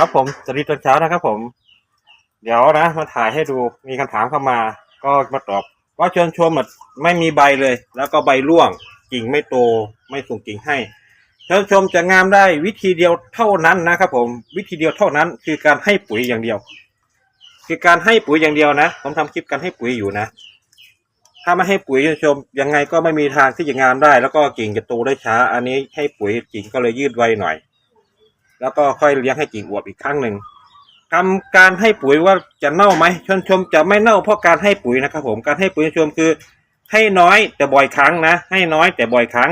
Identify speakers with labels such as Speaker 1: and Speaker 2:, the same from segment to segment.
Speaker 1: ครับผมสวัสดีตอนเช้านะครับผม เดี๋ยวนะ มาถ่ายให้ดูมีคำถามเข้ามา ก็มาตอบว่าเชิญชมอะไม่มีใบเลย แล้วก็ใบร่วงกิ่งไม่โต ไม่ส่งกิ่งให้ เชิญชมจะงามได้วิธีเดียวเท่านั้นนะครับผมวิธีเดียวเท่านั้นคือการให้ปุ๋ยอย่างเดียว คือการให้ปุ๋ยอย่างเดียวนะผมทำคลิปการให้ปุ๋ยอยู่นะ ถ้าไม่ให้ปุ๋ยเชิญชมยังไงก็ไม่มีทางที่จะงามได้ แล้วก็กิ่งจะโตได้ช้า อันนี้ให้ปุ๋ยกิ่งก็เลยยืดไวหน่อย แล้วก็ค่อยเลี้ยงให้กิ่งอวบอีกครั้งหนึ่งทำการให้ปุ๋ยว่าจะเน่าไหมชนชมจะไม่เน่าเพราะการให้ปุ๋ยนะครับ ผมการให้ปุ๋ยชมคือ ให้น้อยแต่บ่อยครั้งนะ ให้น้อยแต่บ่อยครั้ง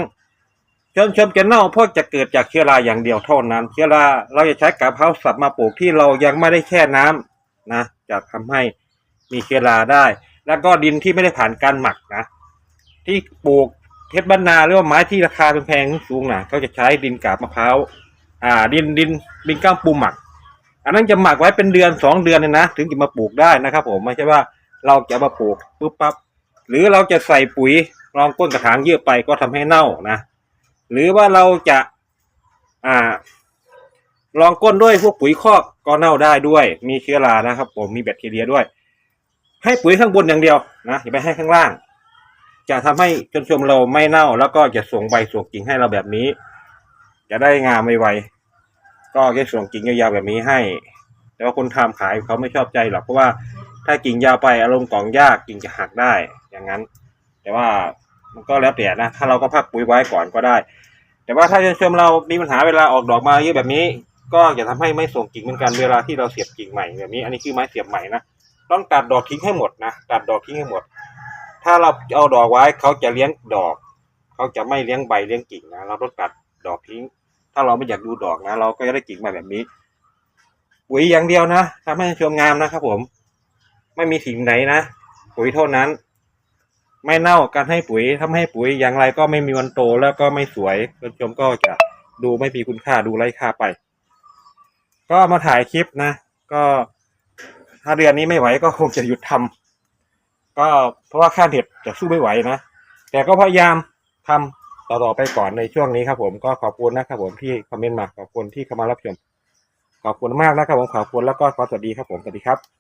Speaker 1: ชนชมจะเน่าเพราะจะเกิดจากเชื้อราอย่างเดียวเท่านั้น เชื้อราเราจะใช้กาบเพราสัตว์มาปลูกที่เรายังไม่ได้แช่น้ำนะจะทำให้มีเชื้อราได้ แล้วก็ดินที่ไม่ได้ผ่านการหมักนะ ที่ปลูกเพชรบรรนาหรือว่าไม้ที่ราคาแพงๆสูงๆนะเขาจะใช้ดินกาบมะพร้าว อ่า ดินดินดินก้ามปูหมัก อันนั้นจะหมักไว้เป็นเดือนสองเดือนเลยนะถึงจะมาปลูกได้นะครับ ผมไม่ใช่ว่าเราจะมาปลูกปุ๊บปั๊บหรือเราจะใส่ปุ๋ยรองก้นกระถางเยอะไปก็ทำให้เน่านะหรือว่าเราจะอ่าลองก้นด้วยพวกปุ๋ยคอกก็เน่าได้ด้วย มีเชื้อรานะครับ ผมมีแบคทีเรียด้วย ให้ปุ๋ยข้างบนอย่างเดียวนะอย่าไปให้ข้างล่าง จะทำให้ชนชมเราไม่เน่า แล้วก็จะส่งใบส่งกิ่งให้เราแบบนี้ จะได้งามไวๆก็จะส่งกิ่งยาวๆแบบนี้ให้ แต่ว่าคนทำขายเขาไม่ชอบใจหรอกเพราะว่าถ้ากิ่งยาวไปอารมณ์กล่องยากกิ่งจะหักได้อย่างนั้น แต่ว่ามันก็แล้วแต่นะถ้าเราก็พักปุ๋ยไว้ก่อนก็ได้ แต่ว่าถ้าชนชมเรามีปัญหาเวลาออกดอกมาเยอะแบบนี้ ก็จะทำให้ไม่ส่งกิ่งเหมือนกันเวลาที่เราเสียบกิ่งใหม่แบบนี้ อันนี้คือไม้เสียบใหม่นะต้องตัดดอกทิ้งให้หมดนะตัดดอกทิ้งให้หมด ถ้าเราเอาดอกไว้เขาจะเลี้ยงดอก เขาจะไม่เลี้ยงใบเลี้ยงกิ่งนะเราต้องตัด ดอกทิ้ง ถ้าเราไม่อยากดูดอกนะ เราก็จะได้กิ่งมาแบบนี้ปุ๋ยอย่างเดียวนะทำให้ชมงามนะครับผม ไม่มีสิ่งไหนนะปุ๋ยเท่านั้น ไม่เน่าการให้ปุ๋ยทำให้ปุ๋ยอย่างไรก็ไม่มีวันโตแล้วก็ไม่สวยคุณชมก็จะดูไม่มีคุณค่าดูไร้ค่าไป ก็มาถ่ายคลิปนะ ก็ถ้าเดือนนี้ไม่ไหวก็คงจะหยุดทำก็เพราะว่าค่าเน็ตจะสู้ไม่ไหวนะแต่ก็พยายามทำ ต่อๆไปก่อนในช่วงนี้ครับผมก็ขอบคุณนะครับผมที่คอมเมนต์มาขอบคุณที่เข้ามารับชมขอบคุณมากนะครับผมขอบคุณแล้วก็ขอสวัสดีครับผมสวัสดีครับ